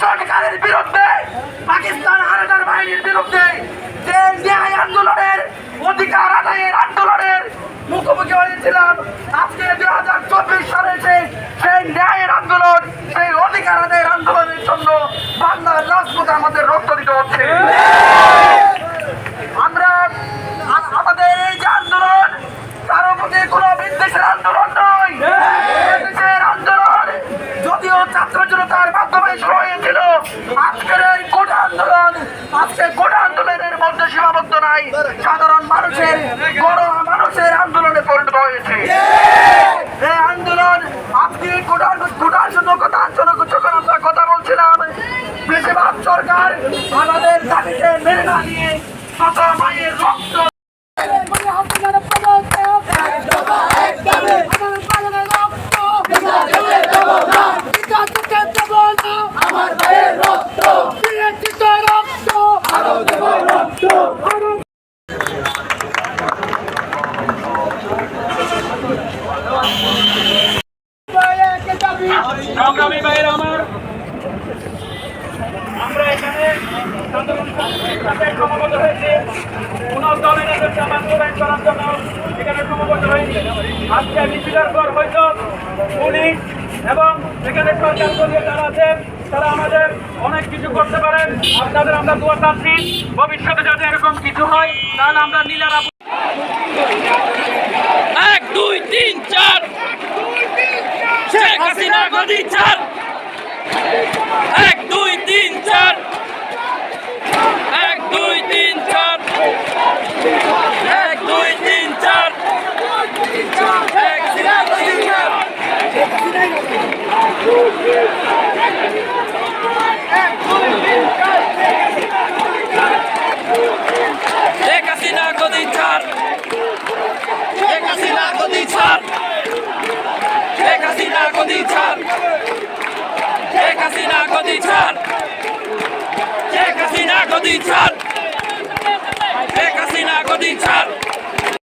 সরকারের বিরুদ্ধে, পাকিস্তান হানাদার বাহিনীর বিরুদ্ধে যে ন্যায় আন্দোলনের অধিকার আদায়ের আন্দোলনের মুখোমুখি হয়েছিলাম। আজকে দু হাজার চব্বিশ সালে সেই সেই ন্যায়ের আন্দোলন, সেই অধিকার আদায়ের আন্দোলনের জন্য বাংলার রাজপথে আমাদের রক্ত দিতে হচ্ছে আমরা আ- আমাদের এই যে আন্দোলন কারও প্রতি কোনো বিদ্বেষের আন্দোলন নয় বিদ্বেষের আন্দোলন যদিও ছাত্র জনতার মাধ্যমে শুরু হয়েছিল আজকের এই কোটা আন্দোলন আজকে কোটা আন্দোলনের মধ্যে সীমাবদ্ধ নাই। সাধারণ মানুষের বড় মানুষের আন্দোলনে পরিণত হয়েছে। এই আন্দোলন আজকে কোটার কোটার জন্য কথা আন্দোলন যখন আমরা কথা বলছিলাম বেশিরভাগ সরকার আমাদের দাবিকে মেনে না নিয়ে শত মায়ের রক্ত আমার ভাইয়ের রক্ত রক্ত আরও দেব রক্ত সংগ্রামী ভাইয়ের আমার। আমরা এখানে সাথে হয়েছি। কোন দলের এদেরকে বাস্তবায়ন করার জন্য এখানে সমাবেত হয়েছি। আজকে মিছিলের পর হয়তো পুলিশ এবং এখানে সরকার দলীয় যারা আছেন, তারা আমাদের অনেক কিছু করতে পারেন। আপনাদের আমরা দোয়া চাচ্ছি। ভবিষ্যতে যাতে এরকম কিছু হয়, তাহলে আমরা নীলারা শেখ হাসিনা গদি চার শেখ হাসিনা গদি ছাড়। শেখ হাসিনা গদি ছাড়। শেখ হাসিনা গদি ছাড়। শেখ হাসিনা গদি ছাড়।